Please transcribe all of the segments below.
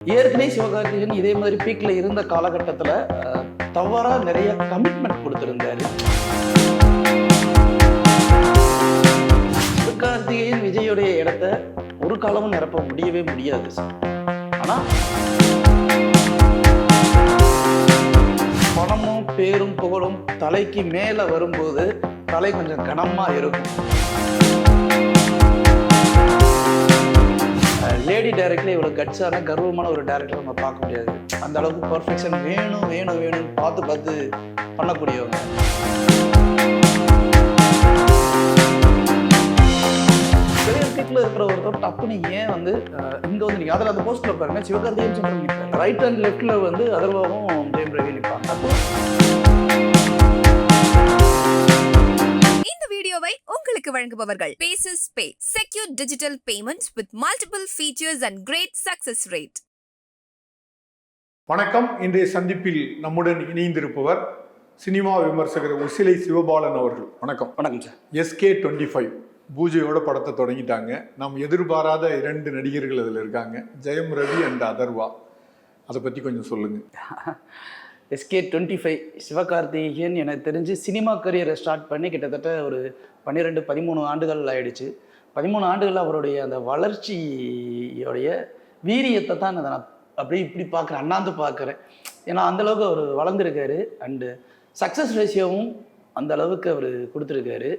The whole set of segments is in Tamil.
ஏற்கனவே சிவகார்த்திகேயன் இதே மாதிரி பீக்ல இருந்த காலகட்டத்தில் தவறா நிறைய கமிட்மெண்ட் கொடுத்திருந்தாரு. சிவகார்த்திகேயன் விஜயோடைய இடத்த ஒரு காலமும் நிரப்ப முடியவே முடியாது ஆனால் ஆனா பணமும் பேரும் புகழும் தலைக்கு மேல வரும்போது தலை கொஞ்சம் கனமா இருக்கும். லேடி டைரக்ட்ல இவ்வளோ கட்ஸான கர்வமான ஒரு டைரக்டர் நம்ம பார்க்க முடியாது. அந்த அளவுக்கு பர்ஃபெக்ஷன் வேணும் வேணும் வேணும்னு பார்த்து பார்த்து பண்ணக்கூடியவங்க. கரியர் இருக்கிற ஒருத்தர் டப்புன்னு ஏன் வந்து அஹ், இங்க வந்து நீங்க அதில் அந்த போஸ்ட்ல பாருங்க சிவகார்த்திகேயன் நிற்பாங்க ரைட் அண்ட் லெஃப்ட்ல வந்து அதர்வாவும் ஜெயம் ரவி நிற்பாங்க அப்போ வீடியோவை உங்களுக்கு வழங்குபவர்கள். Bases pay secure digital payments with multiple features and great success rate வணக்கம். இன்றைய சந்திப்பில் நம்முடன் இணைந்திருப்பவர் சினிமா விமர்சகர் உசிலை சிவபாலன் அவர்கள். வணக்கம். வணக்கம் சார். எஸ்கே டுவெண்ட்டி ஃபைவ் பூஜையோட படத்தை தொடங்கிட்டாங்க. நாம் எதிர்பாராத இரண்டு நடிகர்கள் அதில் இருக்காங்க. ஜெயம் ரவி அண்ட் அதர்வா அதை பற்றி கொஞ்சம் சொல்லுங்க. எஸ்கே டுவெண்ட்டி ஃபைவ் சிவகார்த்திகேயன் எனக்கு தெரிஞ்சு சினிமா கரியரை ஸ்டார்ட் பண்ணி கிட்டத்தட்ட ஒரு பன்னிரெண்டு பதிமூணு ஆண்டுகள் ஆயிடுச்சு. பதிமூணு ஆண்டுகள் அவருடைய அந்த வளர்ச்சியோடைய வீரியத்தை தான் அதை நான் அப்படியே இப்படி பார்க்குறேன் அண்ணாந்து பார்க்குறேன். ஏன்னா அந்தளவுக்கு அவர் வளர்ந்துருக்காரு அண்டு சக்ஸஸ் ரேஷியோவும் அந்த அளவுக்கு அவர் கொடுத்துருக்காரு.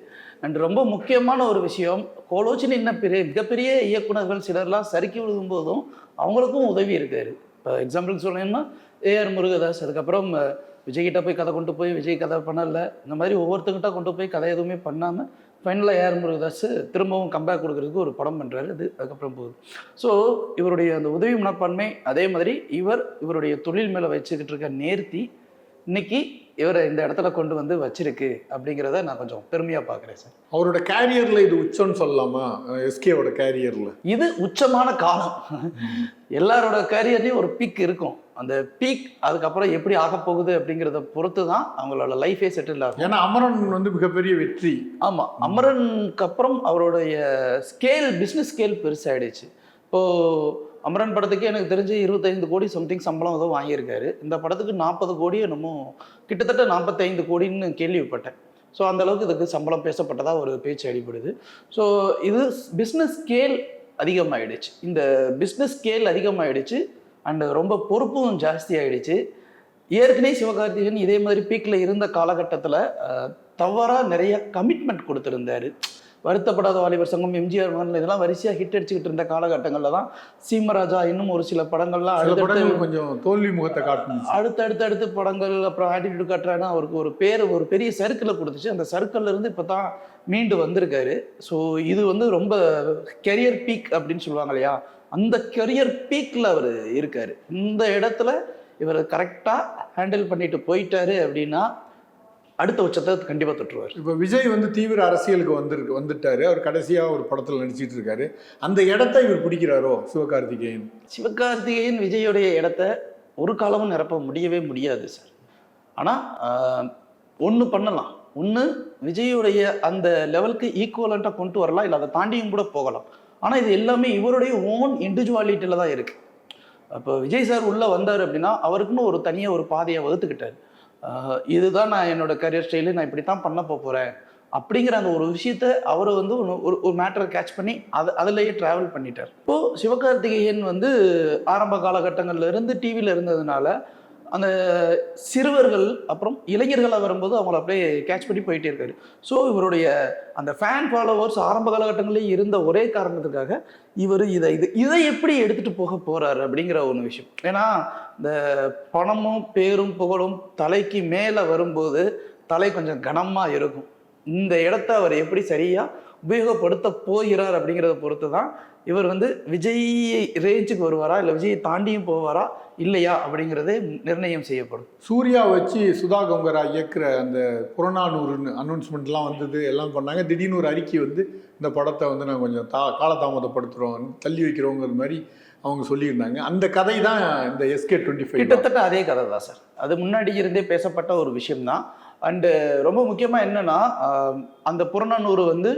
அண்ட் ரொம்ப முக்கியமான ஒரு விஷயம் கோலோச்சின் என்ன பெரிய மிகப்பெரிய இயக்குனர்கள் சிலர்லாம் சறுக்கி விழுகும்போதும் அவங்களுக்கும் உதவி இருக்காரு. இப்போ எக்ஸாம்பிளுக்கு சொல்லணும்னா ஏஆர் முருகதாஸ். அதுக்கப்புறம் விஜய்கிட்ட போய் கதை கொண்டு போய் விஜய் கதை பண்ணல. இந்த மாதிரி ஒவ்வொருத்தங்கிட்ட கொண்டு போய் கதை எதுவுமே பண்ணாமல் ஃபைனலாக ஏஆர் முருகதாஸ் திரும்பவும் கம்பேக் கொடுக்கறதுக்கு ஒரு படம் பண்ணுறாரு அது அதுக்கப்புறம் போகுது ஸோ இவருடைய அந்த உதவி மனப்பான்மை அதே மாதிரி இவர் இவருடைய தொழில் மேலே வச்சுக்கிட்டு இருக்க நேர்த்தி இன்னைக்கு இவரை இந்த இடத்துல கொண்டு வந்து வச்சிருக்கு அப்படிங்கிறத நான் கொஞ்சம் பெருமையாக பார்க்குறேன் சார். அவரோட கேரியரில் இது உச்சம்னு சொல்லலாமா? எஸ்கேவோட கேரியரில் இது உச்சமான காலம். எல்லாரோட கேரியர்லேயும் ஒரு பீக் இருக்கும். அந்த பீக் அதுக்கப்புறம் எப்படி ஆக போகுது அப்படிங்கிறத பொறுத்து தான் அவங்களோட லைஃபே செட்டில் ஆகும். ஏன்னா அமரன் வந்து மிகப்பெரிய வெற்றி. ஆமாம் அமரனுக்கு அப்புறம் அவருடைய ஸ்கேல் பிஸ்னஸ் ஸ்கேல் பெருசாகிடுச்சு இப்போது அமரன் படத்துக்கு எனக்கு தெரிஞ்சு இருபத்தைந்து கோடி சம்திங் சம்பளம் ஏதோ வாங்கியிருக்காரு. இந்த படத்துக்கு நாற்பது கோடி என்னமோ கிட்டத்தட்ட நாற்பத்தைந்து கோடின்னு கேள்விப்பட்டேன். ஸோ அந்த அளவுக்கு இதுக்கு சம்பளம் பேசப்பட்டதாக ஒரு பேச்சு அடிபடுது. ஸோ இது பிஸ்னஸ் ஸ்கேல் அதிகமாகிடுச்சு இந்த பிஸ்னஸ் ஸ்கேல் அதிகமாகிடுச்சு அண்டு ரொம்ப பொறுப்பும் ஜாஸ்தி ஆகிடுச்சு ஏற்கனவே சிவகார்த்திகேயன் இதே மாதிரி பீக்கில் இருந்த காலகட்டத்தில் தவறாக நிறைய கமிட்மெண்ட் கொடுத்துருந்தாரு. வருத்தப்படாத வாலிபர் சங்கம் எம்ஜிஆர் மகன் இதெல்லாம் வரிசையாக ஹிட் அடிச்சுக்கிட்டு இருந்த காலகட்டங்களில் தான் சீமராஜா இன்னும் ஒரு சில படங்கள்லாம் அடுத்தடுத்து கொஞ்சம் தோல்வி முகத்தை காட்டணும் அடுத்து அடுத்து அடுத்து படங்கள் அப்புறம் ஆட்டிடியூட் காட்டுறான்னு அவருக்கு ஒரு பேர் ஒரு பெரிய சர்க்கிளை கொடுத்துச்சு. அந்த சர்க்கிள்ல இருந்து இப்போ தான் மீண்டு வந்திருக்காரு. ஸோ இது வந்து ரொம்ப கெரியர் பீக் அப்படின்னு சொல்லுவாங்க இல்லையா? அந்த கெரியர் பீக்கில் அவர் இருக்காரு. இந்த இடத்துல இவர் கரெக்டாக ஹேண்டில் பண்ணிட்டு போயிட்டாரு அப்படின்னா அடுத்த உச்சத்தை கண்டிப்பாக தொற்றுவார். இப்போ விஜய் வந்து தீவிர அரசியலுக்கு வந்திருக்கு வந்துட்டாரு. அவர் கடைசியாக ஒரு படத்தில் நடிச்சிட்டு இருக்காரு. அந்த இடத்த இவர் பிடிக்கிறாரோ சிவகார்த்திகேயன்? சிவகார்த்திகேயன் விஜயோடைய இடத்த ஒரு காலமும் நிரப்ப முடியவே முடியாது சார். ஆனால் ஒன்று பண்ணலாம். ஒன்று விஜயோடைய அந்த லெவலுக்கு ஈக்குவலண்ட்டாக கொண்டு வரலாம் இல்லை அதை தாண்டியும் கூட போகலாம். ஆனால் இது எல்லாமே இவருடைய ஓன் இண்டிவிஜுவாலிட்டியில் தான் இருக்குது அப்போ விஜய் சார் உள்ளே வந்தார் அப்படின்னா அவருக்குன்னு ஒரு தனியாக ஒரு பாதையை வகுத்துக்கிட்டார். இதுதான் நான் என்னோட கரியர் ஸ்டைலு நான் இப்படி தான் பண்ண போகிறேன் அப்படிங்கிற அந்த ஒரு விஷயத்த அவர் வந்து ஒன்று ஒரு ஒரு மேட்டரை கேட்ச் பண்ணி அது அதுலேயே ட்ராவல் பண்ணிட்டார். இப்போது சிவகார்த்திகேயன் வந்து ஆரம்ப காலகட்டங்கள்ல இருந்து டிவியில் இருந்ததுனால அந்த சிறுவர்கள் அப்புறம் இளைஞர்களாக வரும்போது அவங்கள அப்படியே கேட்ச் பண்ணி போயிட்டே இருக்காரு. ஸோ இவருடைய அந்த ஃபேன் ஃபாலோவர்ஸ் ஆரம்ப காலகட்டங்களிலே இருந்த ஒரே காரணத்துக்காக இவர் இதை இது இதை எப்படி எடுத்துகிட்டு போக போகிறாரு அப்படிங்கிற ஒரு விஷயம். ஏன்னா இந்த பணமும் பேரும் புகழும் தலைக்கு மேலே வரும்போது தலை கொஞ்சம் கனமாக இருக்கும். இந்த இடத்த அவர் எப்படி சரியாக உபயோகப்படுத்த போகிறார் அப்படிங்கிறத பொறுத்து தான் இவர் வந்து விஜய் ரேஞ்சுக்கு வருவாரா இல்லை விஜயை தாண்டியும் போவாரா இல்லையா அப்படிங்கிறதே நிர்ணயம் செய்யப்படும். சூர்யா வச்சு சுதா கங்கரா இயக்குற அந்த புறநானூறுன்னு அனௌன்ஸ்மெண்ட்லாம் வந்தது எல்லாம் பண்ணாங்க. திடீர்னு ஒரு அறிக்கை வந்து இந்த படத்தை வந்து நான் கொஞ்சம் தா காலதாமதப்படுத்துகிறோம் தள்ளி வைக்கிறோங்கிற மாதிரி அவங்க சொல்லியிருந்தாங்க. அந்த கதை தான் இந்த எஸ்கே டுவெண்ட்டி ஃபைவ் கிட்டத்தட்ட அதே கதை தான் சார். அது முன்னாடி இருந்தே பேசப்பட்ட ஒரு விஷயம்தான். அண்டு ரொம்ப முக்கியமாக என்னன்னா அந்த புறநானூறு வந்து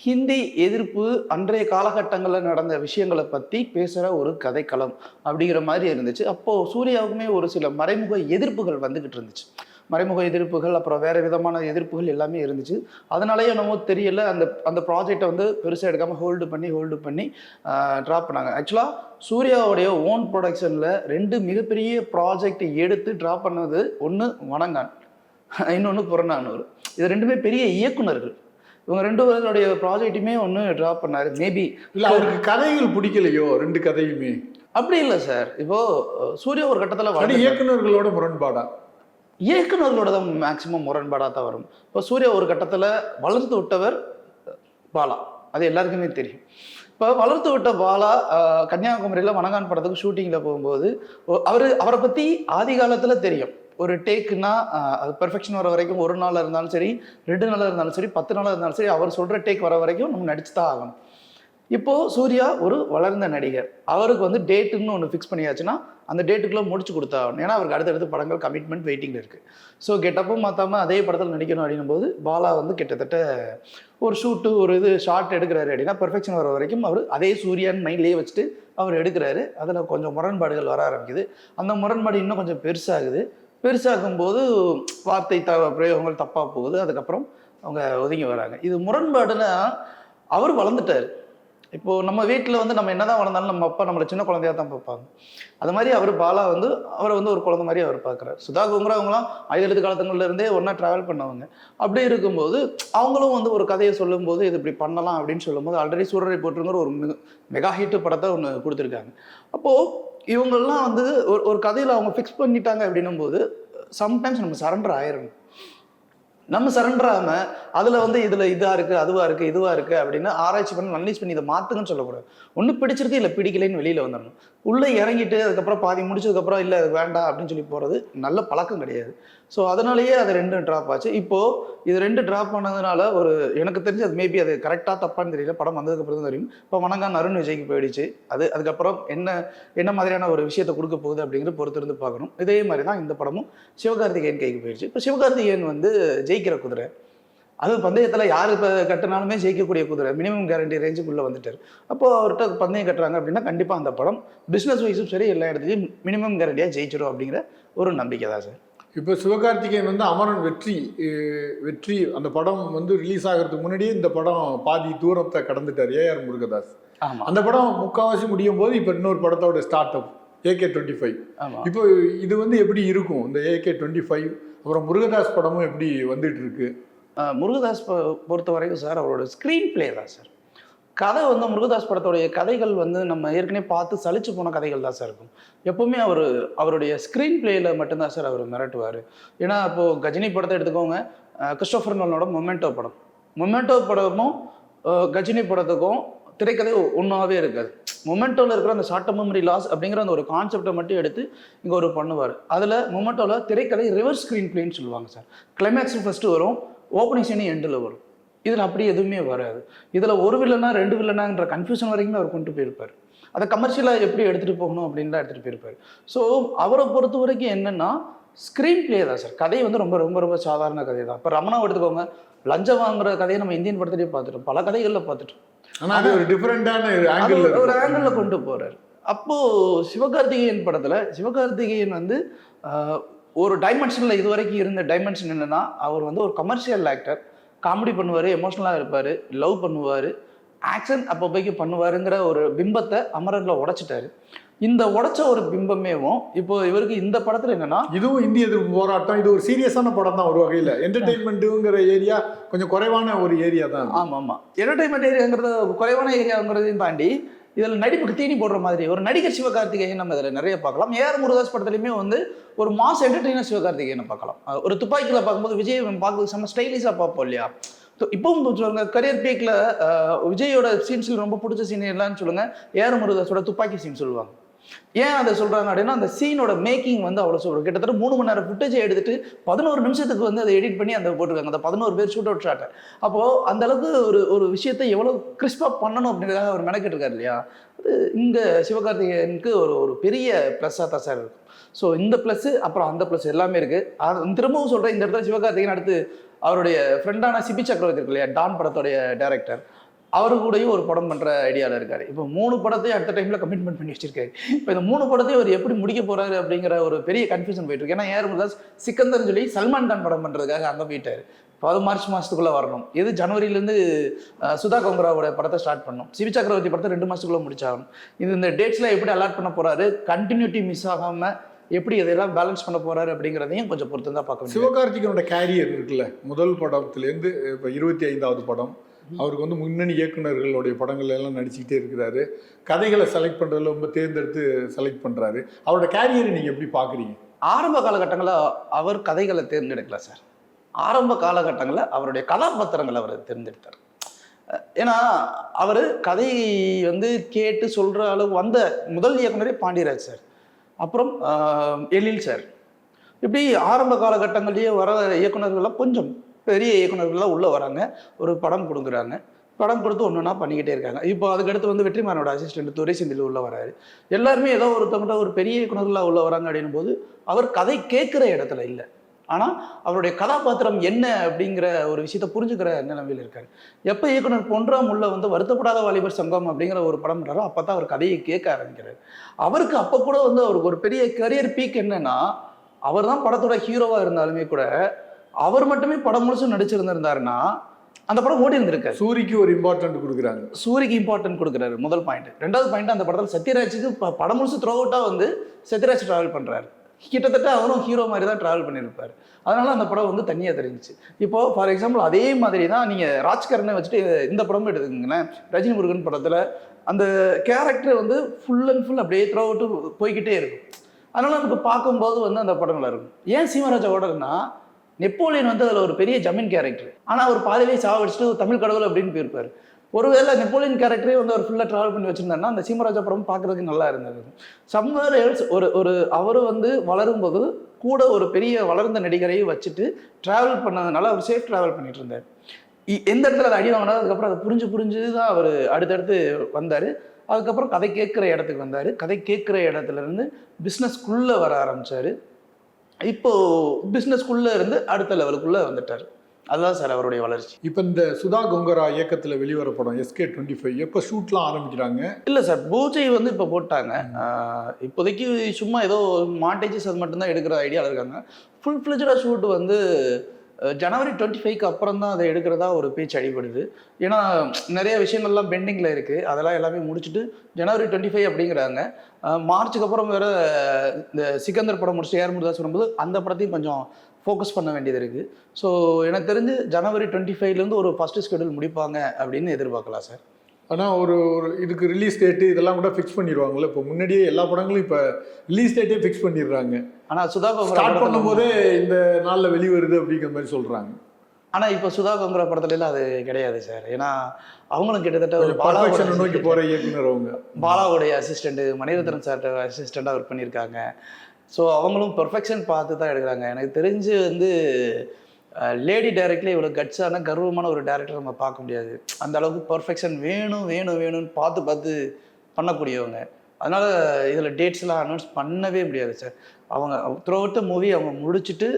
ஹிந்தி எதிர்ப்பு அன்றைய காலகட்டங்களில் நடந்த விஷயங்களை பற்றி பேசுகிற ஒரு கதைக்களம் அப்படிங்கிற மாதிரி இருந்துச்சு. அப்போது சூர்யாவுக்குமே ஒரு சில மறைமுக எதிர்ப்புகள் வந்துக்கிட்டு இருந்துச்சு. மறைமுக எதிர்ப்புகள் அப்புறம் வேறு விதமான எதிர்ப்புகள் எல்லாமே இருந்துச்சு. அதனாலேயே என்னமோ தெரியல. அந்த அந்த ப்ராஜெக்டை வந்து பெருசாக எடுக்காமல் ஹோல்டு பண்ணி ஹோல்டு பண்ணி ட்ராப் பண்ணாங்க. ஆக்சுவலாக சூர்யாவுடைய ஓன் ப்ரொடக்ஷனில் ரெண்டு மிகப்பெரிய ப்ராஜெக்ட் எடுத்து ட்ராப் பண்ணது ஒன்று வணங்கான் இன்னொன்று புறநானூறு. இது ரெண்டுமே பெரிய இயக்குனர்கள் இவங்க ரெண்டு பேருடைய ப்ராஜெக்ட்டுமே ஒன்று ட்ராப் பண்ணாரு. மேபி இல்ல அவருக்கு கதைகள் பிடிக்கலையோ? ரெண்டு கதையுமே. அப்படி இல்லை சார் இப்போ சூர்யா ஒரு கட்டத்தில் இயக்குனர்களோட முரண்பாடா? இயக்குனர்களோட தான் மேக்சிமம் முரண்பாடாக தான் வரும். இப்போ சூர்யா ஒரு கட்டத்தில் வளர்த்து விட்டவர் பாலா. அது எல்லாருக்குமே தெரியும். இப்போ வளர்த்து விட்ட பாலா கன்னியாகுமரியில் வனகான் படத்துக்கு ஷூட்டிங்கில் போகும்போது அவர் அவரை பற்றி ஆதி காலத்தில் தெரியும். ஒரு டேக்குனா அது பெர்ஃபெக்ஷன் வர வரைக்கும் ஒரு நாள் இருந்தாலும் சரி ரெண்டு நாளாக இருந்தாலும் சரி பத்து நாளாக இருந்தாலும் சரி அவர் சொல்கிற டேக் வர வரைக்கும் நம்ம நடிச்சு தான் ஆகணும். இப்போது சூர்யா ஒரு வளர்ந்த நடிகர். அவருக்கு வந்து டேட்டுன்னு ஒன்று ஃபிக்ஸ் பண்ணியாச்சுன்னா அந்த டேட்டுக்குள்ளே முடிச்சு கொடுத்தாகணும் ஏன்னா அவருக்கு அடுத்தடுத்த படங்கள் கமிட்மெண்ட் வெயிட்டிங்கில் இருக்குது ஸோ கெட்டப்பும் மாற்றாமல் அதே படத்தில் நடிக்கணும் அப்படின்னும் போது பாலா வந்து கிட்டத்தட்ட ஒரு ஷூட்டு ஒரு இது ஷார்ட் எடுக்கிறாரு அப்படின்னா பெர்ஃபெக்ஷன் வர வரைக்கும் அவர் அதே சூர்யான்னு மைண்ட்லேயே வச்சுட்டு அவர் எடுக்கிறாரு. அதில் கொஞ்சம் முரண்பாடுகள் வர ஆரம்பிக்குது. அந்த முரண்பாடு இன்னும் கொஞ்சம் பெருசாகுது. பெருசாகும் போது வார்த்தை த பிரயோகங்கள் தப்பாக போகுது. அதுக்கப்புறம் அவங்க ஒதுங்கி வராங்க. இது முரண்பாடுன்னா அவர் வளர்ந்துட்டார். இப்போது நம்ம வீட்டில் வந்து நம்ம என்ன தான் வளர்ந்தாலும் நம்ம அப்பா நம்மளை சின்ன குழந்தையாக தான் பார்ப்பாங்க. அது மாதிரி அவர் பாலா வந்து அவரை வந்து ஒரு குழந்தை மாதிரி அவர் பார்க்குறாரு. சுதா குங்குறவங்களாம் ஆயுதெழுத்து காலத்துங்கள்ல இருந்தே ஒன்றா ட்ராவல் பண்ணவங்க. அப்படி இருக்கும்போது அவங்களும் வந்து ஒரு கதையை சொல்லும்போது இது இப்படி பண்ணலாம் அப்படின்னு சொல்லும்போது ஆல்ரெடி சூரரை போட்டுங்கிற ஒரு மெகா ஹிட் படத்தை ஒன்று கொடுத்துருக்காங்க. அப்போது இவங்கெல்லாம் வந்து ஒரு ஒரு கதையில் அவங்க ஃபிக்ஸ் பண்ணிட்டாங்க அப்படின்னும் போது சம்டைம்ஸ் நம்ம சரண்டர் ஆயிடணும் நம்ம சரண்டராம அதுல வந்து இதுல இதா இருக்கு அதுவா இருக்கு இதுவா இருக்கு அப்படின்னு ஆராய்ச்சி பண்ணி அனலைஸ் பண்ணி இதை மாத்துங்கன்னு சொல்லக்கூடாது. ஒண்ணு பிடிச்சிருக்கு இல்ல பிடிக்கலைன்னு வெளியில வந்துடணும் உள்ள இறங்கிட்டு அதுக்கப்புறம் பாதி முடிச்சதுக்கப்புறம் இல்ல அது வேண்டாம் அப்படின்னு சொல்லி போறது நல்ல பழக்கம் கிடையாது. ஸோ அதனாலேயே அது ரெண்டும் ட்ராப் ஆச்சு. இப்போ இது ரெண்டு ட்ராப் பண்ணதுனால ஒரு எனக்கு தெரிஞ்சு அது மேபி அது கரெக்டாக தப்பான்னு தெரியல. படம் வந்ததுக்கு அப்புறம் தான் தெரியும். இப்போ வணங்கான் அருண் விஜய்க்கு போயிடுச்சு. அது அதுக்கப்புறம் என்ன என்ன மாதிரியான ஒரு விஷயத்தை கொடுக்க போகுது அப்படிங்கிற பொறுத்திருந்து பார்க்கணும். இதே மாதிரி தான் இந்த படமும். சிவகார்த்திகேயன் கைக்கு போயிடுச்சு. இப்போ சிவகார்த்திகேயன் வந்து ஜெயிக்கிற குதிரை. அது பந்தயத்தில் யார் இப்போ கட்டினாலுமே ஜெயிக்கக்கூடிய குதிரை. மினிமம் கேரண்டி ரேஞ்சுக்குள்ளே வந்துட்டார். அப்போது அவர்கிட்ட பந்தயம் கட்டுறாங்க அப்படின்னா கண்டிப்பாக அந்த படம் பிஸ்னஸ் வைஸும் சரி எல்லா இடத்துலையும் மினிமம் கேரண்டியாக ஜெயிச்சிடும் அப்படிங்கிற ஒரு நம்பிக்கை தான் சார். இப்போ சிவகார்த்திகேயன் வந்து அமரன் வெற்றி வெற்றி அந்த படம் வந்து ரிலீஸ் ஆகிறதுக்கு முன்னாடியே இந்த படம் பாதி தூரத்தை கடந்துட்டார் ஏஆர் முருகதாஸ். அந்த படம் முக்கால்வாசி முடியும் போது இப்போ இன்னொரு படத்தோட start up AK twenty five இப்போ இது வந்து எப்படி இருக்கும்? இந்த ஏகே டுவெண்ட்டி ஃபைவ் அப்புறம் முருகதாஸ் படமும் எப்படி வந்துட்டு இருக்கு முருகதாஸ் பொறுத்த வரைக்கும் சார் அவரோட ஸ்க்ரீன் ப்ளே தான் சார். கதை வந்து முருகதாஸ் படத்தோடைய கதைகள் வந்து நம்ம ஏற்கனவே பார்த்து சலிச்சு போன கதைகள் தான் சார் இருக்கும். எப்பவுமே அவர் அவருடைய ஸ்க்ரீன் பிளேயில் மட்டும்தான் சார் அவர் மிரட்டுவார். ஏன்னா இப்போது கஜினி படத்தை எடுத்துக்கோங்க கிறிஸ்டோஃபர் நோலனோட மொமெண்டோ படம். மொமெண்டோ படமும் கஜினி படத்துக்கும் திரைக்கதை ஒன்றாவே இருக்காது. மொமெண்டோவில் இருக்கிற அந்த ஷார்ட் மெமரி லாஸ் அப்படிங்கிற அந்த ஒரு கான்செப்டை மட்டும் எடுத்து இங்கே ஒரு பண்ணுவார். அதில் மொமெண்டோவில் திரைக்கதை ரிவர்ஸ் ஸ்க்ரீன் பிளேன்னு சொல்லுவாங்க சார் கிளைமேக்ஸ் ஃபஸ்ட்டு வரும் ஓப்பனிங் சீனி எண்டில் வரும். இதில் அப்படி எதுவுமே வராது. இதில் ஒரு வில்லனா ரெண்டு வில்லனான்ற கன்ஃபியூஷன் வரைக்கும் அவர் கொண்டு போயிருப்பார். அதை கமர்ஷியலாக எப்படி எடுத்துகிட்டு போகணும் அப்படின்லாம் எடுத்துகிட்டு போயிருப்பார். ஸோ அவரை பொறுத்த வரைக்கும் என்னென்னா ஸ்க்ரீன் பிளே தான் சார் கதை வந்து ரொம்ப ரொம்ப ரொம்ப சாதாரண கதை தான் இப்போ ரமணா எடுத்துக்கோங்க. லஞ்சம் வாங்குற கதையை நம்ம இந்தியன் படத்துலேயே பார்த்துட்டோம். பல கதைகளில் பார்த்துட்டோம். ஆனால் அது ஒரு டிஃப்ரெண்டான ஆங்கிள் ஒரு- ஆங்கிளில் கொண்டு போறாரு. அப்போ சிவகார்த்திகேயன் படத்துல சிவகார்த்திகேயன் வந்து ஒரு டைமென்ஷனில் இது வரைக்கும் இருந்த டைமென்ஷன் என்னன்னா அவர் வந்து ஒரு கமர்ஷியல் ஆக்டர் காமெடி பண்ணுவார் எமோஷ்னலாக இருப்பார் லவ் பண்ணுவார் ஆக்ஷன் அப்பப்போக்கு பண்ணுவாருங்கிற ஒரு பிம்பத்தை அமரனில் உடைச்சிட்டாரு. இந்த உடைச்ச ஒரு பிம்பமேவும் இப்போ இவருக்கு இந்த படத்துல என்னன்னா இதுவும் இந்திய எதிர்ப்பு போராட்டம். இது ஒரு சீரியஸான படம் தான் ஒரு வகையில். என்டர்டெயின்மெண்ட்டுங்கிற ஏரியா கொஞ்சம் குறைவான ஒரு ஏரியா தான். அது. ஆமாம். ஆமாம் என்டர்டைன்மெண்ட் ஏரியாங்கிறது குறைவான ஏரியாங்கிறதையும் தாண்டி இதில் நடிப்புக்கு தீனி போடுற மாதிரி ஒரு நடிகர் சிவகார்த்திகேயன் நம்ம இதில் நிறைய பார்க்கலாம். ஏஆர் முருகாஸ் படத்துலையுமே வந்து ஒரு மாஸ் என்டர்டெய்னர் சிவகார்த்திகேயனை பார்க்கலாம். ஒரு துப்பாக்கியில் பார்க்கும்போது விஜய் பார்க்க செம்ம ஸ்டைலிஷாக பார்ப்போம் இல்லையா? இப்பவும் சொல்லுங்க கரியர் பீக்கில் விஜயோட சீன்ஸில் ரொம்ப பிடிச்ச சீன் என்னன்னு சொல்லுங்க. ஏஆர் முருகாஸோட துப்பாக்கி சீன் சொல்லுவாங்க. ஏன் அதை சொல்றாங்க அப்படின்னா அந்த சீனோட மேக்கிங் வந்து அவ்வளோ சூப்பர் கிட்டத்தட்ட மூணு மணி நேரம் ஃபுட்டேஜை எடுத்துட்டு பதினோரு நிமிஷத்துக்கு வந்து அதை எடிட் பண்ணி அந்த போட்டிருக்காங்க. அந்த பதினோரு பேர் ஷூட் அவுட் ஷாட்டை அப்போ அந்த அளவுக்கு ஒரு ஒரு விஷயத்தை எவ்வளோ கிறிஸ்பாக பண்ணணும் அப்படிங்கிறதாக அவர் மெனக்கிட்டு இல்லையா? அது இந்த சிவகார்த்திகேயனுக்கு ஒரு ஒரு பெரிய ப்ளஸ்ஸாக தான் சார் இருக்கும். ஸோ இந்த ப்ளஸ்ஸு அப்புறம் அந்த ப்ளஸ் எல்லாமே இருக்குது திரும்பவும் சொல்கிறேன் இந்த இடத்துல சிவகார்த்திகேயன் அடுத்து அவருடைய ஃப்ரெண்டான சிபி சக்கரவர்த்தி இருக்கு இல்லையா? டான் படத்துடைய டேரக்டர் அவரு கூடயும் ஒரு படம் பண்ணுற ஐடியாவில் இருக்காரு. இப்போ மூணு படத்தையும் அடுத்த டைமில் கமிட்மெண்ட் பண்ணி வச்சிருக்காரு. இப்போ இந்த மூணு படத்தையும் அவர் எப்படி முடிக்க போறாரு அப்படிங்கிற ஒரு பெரிய கன்ஃபியூஷன் போயிட்டு இருக்கு. ஏன்னா ஏஆர் சிக்கந்தர் சிக்கந்தர்னு சொல்லி சல்மான் கான் படம் பண்ணுறதுக்காக அங்கே போயிட்டார். இப்போ அது மார்ச் மாதத்துக்குள்ளே வரணும். இது ஜனவரியிலேருந்து சுதா கொங்கராவோட படத்தை ஸ்டார்ட் பண்ணணும். சிவி சக்கரவர்த்தி படத்தை ரெண்டு மாதத்துக்குள்ளே முடிச்சாகணும். இது இந்த டேட்ஸில் எப்படி அலாட் பண்ண போகிறாரு கண்டினியூட்டி மிஸ் ஆகாமல் எப்படி இதெல்லாம் பேலன்ஸ் பண்ண போறாரு அப்படிங்கிறதையும் கொஞ்சம் பொறுத்து தான் பார்க்கணும் சிவகார்த்திகனோட கேரியர் இருக்குல்ல. முதல் படத்துலேருந்து இப்போ இருபத்தி ஐந்தாவது படம். அவருக்கு வந்து முன்னணி இயக்குனர்களுடைய படங்கள் எல்லாம் நடிச்சுக்கிட்டே இருக்கிறாரு. கதைகளை செலக்ட் பண்ணுறதுல ரொம்ப தேர்ந்தெடுத்து செலக்ட் பண்ணுறாரு அவரோட கேரியரை நீங்கள் எப்படி பார்க்குறீங்க? ஆரம்ப காலகட்டங்களில் அவர் கதைகளை தேர்ந்தெடுக்கல சார். ஆரம்ப காலகட்டங்களில் அவருடைய கதாபாத்திரங்களை அவர் தேர்ந்தெடுத்தார். ஏன்னா அவர் கதை வந்து கேட்டு சொல்கிற அளவு வந்த முதல் இயக்குனரே பாண்டியராஜ் சார். அப்புறம் எழில் சார். இப்படி ஆரம்ப காலகட்டங்கள்லேயே வர இயக்குனர்கள்லாம் கொஞ்சம் பெரிய இயக்குநர்கள்லாம் உள்ளே வராங்க. ஒரு படம் கொடுக்குறாங்க படம் கொடுத்து ஒன்று ஒன்றா பண்ணிக்கிட்டே இருக்காங்க. இப்போ அதுக்கடுத்து வந்து வெற்றிமாறனோட அசிஸ்டன்ட் துரை செந்தில் உள்ளே வராரு. எல்லாருமே ஏதோ ஒருத்தவங்கிட்ட ஒரு பெரிய இயக்குனர்களாக உள்ளே வராங்க அப்படின்னும் போது அவர் கதை கேட்குற இடத்துல இல்லை. ஆனால் அவருடைய கதாபாத்திரம் என்ன அப்படிங்கிற ஒரு விஷயத்த புரிஞ்சுக்கிற நிலைமையில் இருக்காரு. எப்போ இயக்குனர் பொன்றாம் உள்ள வந்து வருத்தப்படாத வாலிபர் சங்கம் அப்படிங்கிற ஒரு படம் பண்றாரோ அப்போ தான் அவர் கதையை கேட்க ஆரம்பிக்கிறார். அவருக்கு அப்போ கூட வந்து அவருக்கு ஒரு பெரிய கரியர் பீக் என்னன்னா அவர் தான் படத்தோட ஹீரோவாக இருந்தாலுமே கூட அவர் மட்டுமே படம் முழுசும் நடிச்சிருந்திருந்தாருன்னா அந்த படம் ஓடி இருந்திருக்காரு சூரிக்கு ஒரு இம்பார்ட்டன்ட் கொடுக்குறாங்க. சூரிக்கு இம்பார்ட்டன்ட் கொடுக்குறாரு முதல் பாயிண்ட் ரெண்டாவது பாயிண்ட் அந்த படத்தில் சத்யராஜுக்கு படம் முழுசு த்ரோ அவுட்டாக வந்து சத்யராஜ் ட்ராவல் பண்ணுறாரு கிட்டத்தட்ட அவரும் ஹீரோ மாதிரி தான் ட்ராவல் பண்ணியிருப்பார். அதனால அந்த படம் வந்து தனியாக தெரிஞ்சுச்சு. இப்போ ஃபார் எக்ஸாம்பிள் அதே மாதிரி தான் நீங்கள் ராஜ்கரனை வச்சுட்டு இந்த படமும் எடுத்துக்கங்களேன். ரஜினி முருகன் படத்தில் அந்த கேரக்டர் வந்து ஃபுல் அண்ட் ஃபுல் அப்படியே த்ரோ அவுட்டு போய்கிட்டே இருக்கும். அதனால நமக்கு பார்க்கும்போது வந்து அந்த படம் நல்லா இருக்கும். ஏன் சீமராஜா ஓடர்னா நெப்போலியன் வந்து அதில் ஒரு பெரிய ஜமீன் கேரக்டர் ஆனால் அவர் பாதிலே சாவடிச்சுட்டு தமிழ் கடவுள் அப்படின்னு போயிருப்பார். ஒருவேளை நெப்போலியன் கேரக்டரே வந்து அவர் ஃபுல்லாக ட்ராவல் பண்ணி வச்சிருந்தாருன்னா அந்த சீமராஜா படம் பார்க்குறதுக்கு நல்லா இருந்தது. சம்வேர் எல்ஸ் ஒரு ஒரு அவர் வந்து வளரும்போது கூட ஒரு பெரிய வளர்ந்த நடிகரையும் வச்சுட்டு ட்ராவல் பண்ணதுனால அவர் சேஃப் ட்ராவல் பண்ணிட்டு இருந்தார். இ- எந்த இடத்துல அதை அடி வாங்கினா அதுக்கப்புறம் அதை புரிஞ்சு புரிஞ்சு தான் அவர் அடுத்தடுத்து வந்தார். அதுக்கப்புறம் கதை கேட்குற இடத்துக்கு வந்தார். கதை கேட்குற இடத்துல இருந்து பிஸ்னஸ்க்குள்ளே வர ஆரம்பித்தார் இப்போ பிஸ்னஸ்க்குள்ளே இருந்து அடுத்த லெவலுக்குள்ளே வந்துட்டார். அதுதான் சார் அவருடைய வளர்ச்சி. இப்போ இந்த சுதா கொங்கரா இயக்கத்தில் வெளிவர படம் எஸ்கே டுவெண்ட்டி ஃபைவ் எப்போ ஷூட்லாம் ஆரம்பிக்கிறாங்க? இல்லை சார் பூஜை வந்து இப்போ போட்டாங்க. இப்போதைக்கு சும்மா ஏதோ மாண்டேஜஸ் அது மட்டும்தான் எடுக்கிற ஐடியாவில் இருக்காங்க. ஃபுல் ஃப்ளெஜாக ஷூட் வந்து ஜனவரி டுவெண்ட்டி ஃபைவ்க்கு அப்புறம் தான் அதை எடுக்கிறதா ஒரு பேச்சு அடிபடுது. ஏன்னா நிறைய விஷயங்கள்லாம் பெண்டிங்கில் இருக்குது அதெல்லாம் எல்லாமே முடிச்சுட்டு ஜனவரி டுவெண்ட்டி ஃபைவ் அப்படிங்கிறாங்க மார்ச்சுக்கு அப்புறம் வேறு இந்த சிக்கந்தர் படம் முடிச்சுட்டு ஏர் முருதாஸ் வரும்போது அந்த படத்தையும் கொஞ்சம் ஃபோக்கஸ் பண்ண வேண்டியது இருக்குது ஸோ எனக்கு தெரிஞ்சு ஜனவரி டுவெண்ட்டி ஃபைவ்லேருந்து ஒரு ஃபஸ்ட்டு ஸ்கெடியூல் முடிப்பாங்க அப்படின்னு எதிர்பார்க்கலாம் சார் ஆனால் ஒரு ஒரு இதுக்கு ரிலீஸ் டேட்டு இதெல்லாம் கூட ஃபிக்ஸ் பண்ணிடுவாங்கல்ல இப்போ முன்னாடியே எல்லா படங்களும் இப்போ ரிலீஸ் டேட்டே ஃபிக்ஸ் பண்ணிடுறாங்க. ஆனால் சுதா ஸ்டார்ட் பண்ணும்போதே இந்த நாளில் வெளிவருது அப்படிங்கிற மாதிரி சொல்கிறாங்க ஆனா இப்போ சுதா கோங்கரா படத்துல எல்லாம் அது கிடையாது சார். ஏன்னா அவங்களும் கிட்டத்தட்ட ஒரு பர்ஃபெக்ஷனை நோக்கி போகிற இயக்குனர் அவங்க. பாலாவுடைய அசிஸ்டண்ட் மணிரத்னம் சார்ட்ட அசிஸ்டண்டாக ஒர்க் பண்ணியிருக்காங்க. ஸோ அவங்களும் பெர்ஃபெக்ஷன் பார்த்து தான் எடுக்கிறாங்க. எனக்கு தெரிஞ்சு வந்து லேடி டைரக்ட்ல இவ்வளோ கட்ஸான கர்வமான ஒரு டேரக்டர் நம்ம பார்க்க முடியாது. அந்த அளவுக்கு பர்ஃபெக்ஷன் வேணும் வேணும் வேணும்னு பார்த்து பார்த்து பண்ணக்கூடியவங்க. அதனால இதில் டேட்ஸ்லாம் அனௌன்ஸ் பண்ணவே முடியாது சார் அவங்க த்ரூ அவுட் மூவி அவங்க முடிச்சுட்டு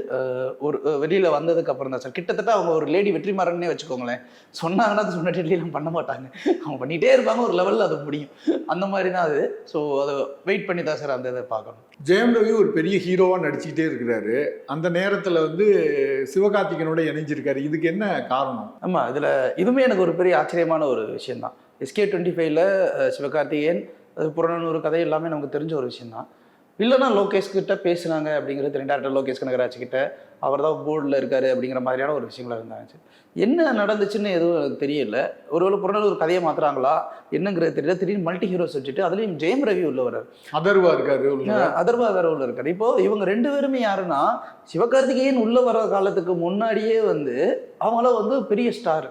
ஒரு வெளியில் வந்ததுக்கு அப்புறம் தான் சார் கிட்டத்தட்ட அவங்க ஒரு லேடி வெற்றிமாறன்னே வச்சுக்கோங்களேன். சொன்னாங்கன்னா அது சொன்ன டெட்லிலாம் பண்ண மாட்டாங்க. அவங்க பண்ணிகிட்டே இருப்பாங்க ஒரு லெவலில் அது முடியும். அந்த மாதிரி தான் அது. ஸோ அதை வெயிட் பண்ணி தான் சார் அந்த இதை பார்க்கணும். ஜெயம் ரவி ஒரு பெரிய ஹீரோவாக நடிச்சுக்கிட்டே இருக்கிறாரு. அந்த நேரத்தில் வந்து சிவகார்த்திகனோட இணைஞ்சிருக்காரு. இதுக்கு என்ன காரணம்? ஆமாம் இதில் இதுவுமே எனக்கு ஒரு பெரிய ஆச்சரியமான ஒரு விஷயம்தான். எஸ்கே டுவெண்ட்டி ஃபைவ்ல சிவகார்த்திகேயன் அது புறநானூறு கதை எல்லாமே நமக்கு தெரிஞ்ச ஒரு விஷயம்தான். இல்லைன்னா லோகேஷ் கிட்ட பேசுனாங்க அப்படிங்கிறது ரெண்டு டேரக்டர் லோகேஷ் கனகராஜ் கிட்ட. அவர் தான் போர்டில் இருக்காரு அப்படிங்கிற மாதிரியான ஒரு விஷயங்களா இருந்தாங்க என்ன நடந்துச்சுன்னு எதுவும் எனக்கு தெரியல. ஒருவேளை புறநானூறு கதையை மாத்துறாங்களா? என்னங்கிறது தெரியல. திடீர்னு மல்டி ஹீரோ சப்ஜெக்ட் அதுலேயும் ஜெயம் ரவி உள்ள வர்றாரு. அதர்வா இருக்காரு. அதர்வா வேற உள்ள இருக்காரு. இப்போ இவங்க ரெண்டு பேருமே யாருன்னா சிவகார்த்திகேயன் உள்ள வர காலத்துக்கு முன்னாடியே வந்து அவங்களாம் வந்து பெரிய ஸ்டார்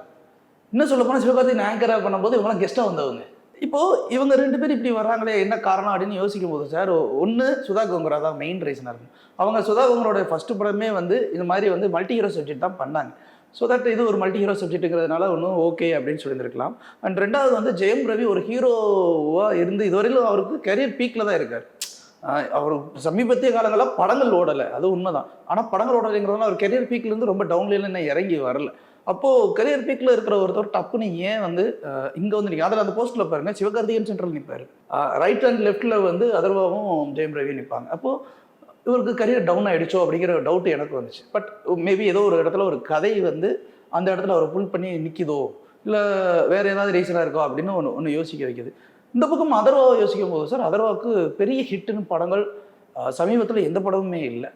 இன்னும் சொல்ல போனால் சிவகார்த்திகேயன் ஆங்கரா பண்ணும்போது இவங்களாம் கெஸ்ட்டாக வந்தவங்க. இப்போ இவங்க ரெண்டு பேரும் இப்படி வர்றாங்களே என்ன காரணம் அப்படின்னு யோசிக்கும் போது சார் ஒன்று சுதா கோங்கரா தான் மெயின் ரீசனாக இருக்கும் அவங்க சுதா கோங்கரோட ஃபஸ்ட்டு படமே வந்து இந்த மாதிரி வந்து மல்டி ஹீரோ சப்ஜெக்ட் தான் பண்ணாங்க. ஸோ தட் இது ஒரு மல்டி ஹீரோ சப்ஜெக்ட்டுங்கிறதுனால ஒன்றும் ஓகே அப்படின்னு சொல்லியிருந்திருக்கலாம். அண்ட் ரெண்டாவது வந்து ஜெயம் ரவி ஒரு ஹீரோவாக இருந்து இதுவரையிலும் அவருக்கு கரியர் பீக்கில் தான் இருக்கார். அவர் சமீபத்திய காலங்களில் படங்கள் ஓடலை அது உண்மைதான். ஆனால் படங்கள் ஓடலைங்கிறதுனால அவர் கெரியர் பீக்லேருந்து ரொம்ப டவுன்லேயே இன்னும் இறங்கி வரல. அப்போது கரியர் பீக்கில் இருக்கிற ஒருத்தர் டப்புன்னு ஏன் வந்து இங்கே இங்க வந்து நீங்கள் அதில் அந்த போஸ்ட்டில் பாருங்க சிவகார்த்திகன் சென்ட்ரல் நிற்பாரு ரைட் அண்ட் லெஃப்ட்டில் வந்து அதர்வாவும் ஜெயம் ரவி நிற்பாங்க அப்போது இவருக்கு கரியர் டவுன் ஆயிடுச்சோ அப்படிங்கிற டவுட் எனக்கு வந்துச்சு. பட் மேபி ஏதோ ஒரு இடத்துல ஒரு கதை வந்து அந்த இடத்துல அவரை புல் பண்ணி நிற்கிதோ இல்லை வேற ஏதாவது ரீசனாக இருக்கோ? அப்படின்னு ஒன்று ஒன்று யோசிக்க வைக்கிது. இந்த பக்கம் அதர்வாவை யோசிக்கும் போது சார் அதர்வாவுக்கு பெரிய ஹிட்டுன்னு படங்கள் சமீபத்தில் எந்த படமுமே இல்லை.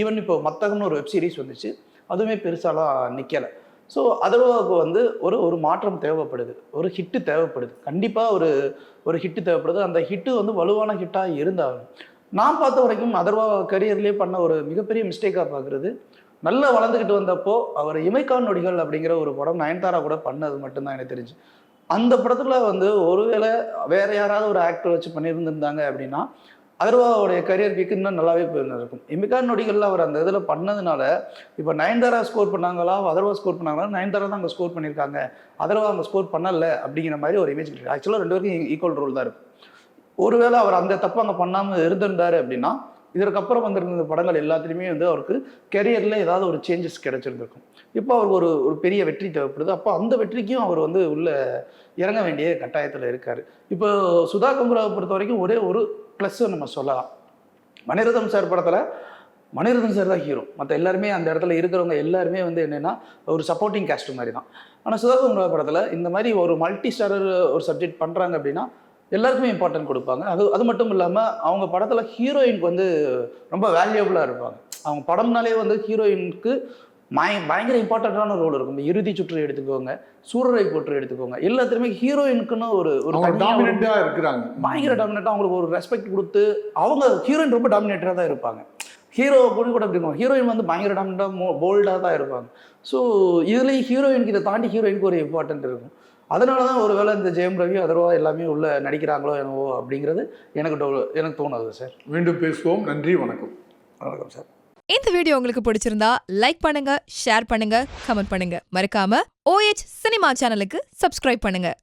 ஈவன் இப்போ மத்தகம்னு ஒரு வெப்சீரிஸ் வந்துச்சு. அதுவுமே பெருசாலாம் நிற்கலை ஸோ அதர்வாவுக்கு வந்து ஒரு ஒரு மாற்றம் தேவைப்படுது. ஒரு ஹிட்டு தேவைப்படுது. கண்டிப்பாக ஒரு ஒரு ஹிட்டு தேவைப்படுது. அந்த ஹிட்டு வந்து வலுவான ஹிட்டாக இருந்தாலும் நான் பார்த்த வரைக்கும் அதர்வா கரியர்லேயே பண்ண ஒரு மிகப்பெரிய மிஸ்டேக்காக பார்க்குறது. நல்லா வளர்ந்துக்கிட்டு வந்தப்போ அவர் இமைக்கான் நொடிகள் அப்படிங்கிற ஒரு படம் நயன்தாரா கூட பண்ணது மட்டும்தான் எனக்கு தெரிஞ்சு. அந்த படத்தில் வந்து ஒருவேளை வேற யாராவது ஒரு ஆக்டர் வச்சு பண்ணியிருந்திருந்தாங்க அப்படின்னா அதர்வாவுடைய கரியர் வீக்கு இன்னும் நல்லாவே போயிருந்திருக்கும். இமிகான் நொடிகளில் அவர் அந்த இதில் பண்ணதுனால இப்போ நயன்தாரா ஸ்கோர் பண்ணாங்களா? அதர்வா ஸ்கோர் பண்ணாங்களா? நயன்தாரா தான் அங்கே ஸ்கோர் பண்ணியிருக்காங்க. அதர்வா அங்கே ஸ்கோர் பண்ணல அப்படிங்கிற மாதிரி ஒரு இமேஜ் கிடையாது ஆக்சுவலாக ரெண்டு பேருக்கும் ஈக்குவல் ரோல் தான் இருக்கும். ஒருவேளை அவர் அந்த தப்பு அங்கே பண்ணாமல் இருந்திருந்தாரு அப்படின்னா இதற்கப்புறம் வந்திருந்த படங்கள் எல்லாத்துலேயுமே வந்து அவருக்கு கெரியரில் ஏதாவது ஒரு சேஞ்சஸ் கிடைச்சிருந்திருக்கும். இப்போ அவருக்கு ஒரு ஒரு பெரிய வெற்றி தேவைப்படுது. அப்போ அந்த வெற்றிக்கும் அவர் வந்து உள்ள இறங்க வேண்டிய கட்டாயத்தில் இருக்கார். இப்போ சுதா கங்குராவை பொறுத்த வரைக்கும் ஒரே ஒரு ப்ளஸ் நம்ம சொல்லலாம். மணிரதம் சார் படத்தில் மணிரதன் சார் தான் ஹீரோ மற்ற எல்லாருமே அந்த இடத்துல இருக்கிறவங்க எல்லாருமே வந்து என்னென்னா ஒரு சப்போர்ட்டிங் கேஸ்ட் மாதிரி தான். ஆனால் சுதா கங்குரா படத்தில் இந்த மாதிரி ஒரு மல்டி ஸ்டாரர் ஒரு சப்ஜெக்ட் பண்ணுறாங்க அப்படின்னா எல்லாருக்குமே இம்பார்ட்டன்ட் கொடுப்பாங்க. அது அது மட்டும் இல்லாமல் அவங்க படத்தில் ஹீரோயினுக்கு வந்து ரொம்ப வேல்யூபிளாக இருப்பாங்க. அவங்க படம்னாலே வந்து ஹீரோயினுக்கு மய பயங்கர இம்பார்ட்டண்ட்டான ரோல் இருக்கும். இறுதி சுற்று எடுத்துக்கோங்க சூரரை போற்று எடுத்துக்கோங்க. எல்லாத்துலேயுமே ஹீரோயினுக்குன்னு ஒரு ஒரு அவங்க தனியா ஒரு- டாமினண்டா இருக்கிறாங்க. பயங்கர டாமினேட்டாக அவங்களுக்கு ஒரு ரெஸ்பெக்ட் கொடுத்து அவங்க ஹீரோயின் ரொம்ப டாமினேட்டராக தான் இருப்பாங்க. ஹீரோ கூட கூட அப்படி இருக்கும் ஹீரோயின் வந்து பயங்கர டாமினேட்டாக போல்டாக தான் இருப்பாங்க. ஸோ இதுலேயும் ஹீரோயினுக்கு இதை தாண்டி ஹீரோயினுக்கு ஒரு இம்பார்ட்டன்ட் இருக்கும். அதனால தான் ஒருவேளை இந்த ஜெயம் ரவி அதர்வா எல்லாமே உள்ள நடிக்கிறாங்களோ என்னவோ அப்படிங்கிறது எனக்கு எனக்கு தோணுது சார். மீண்டும் பேசுவோம். நன்றி வணக்கம். வணக்கம் சார். இந்த வீடியோ உங்களுக்கு பிடிச்சிருந்தா லைக் பண்ணுங்க ஷேர் பண்ணுங்க கமெண்ட் பண்ணுங்க. மறக்காம ஓஎச் சினிமா சேனலுக்கு சப்ஸ்கிரைப் பண்ணுங்க.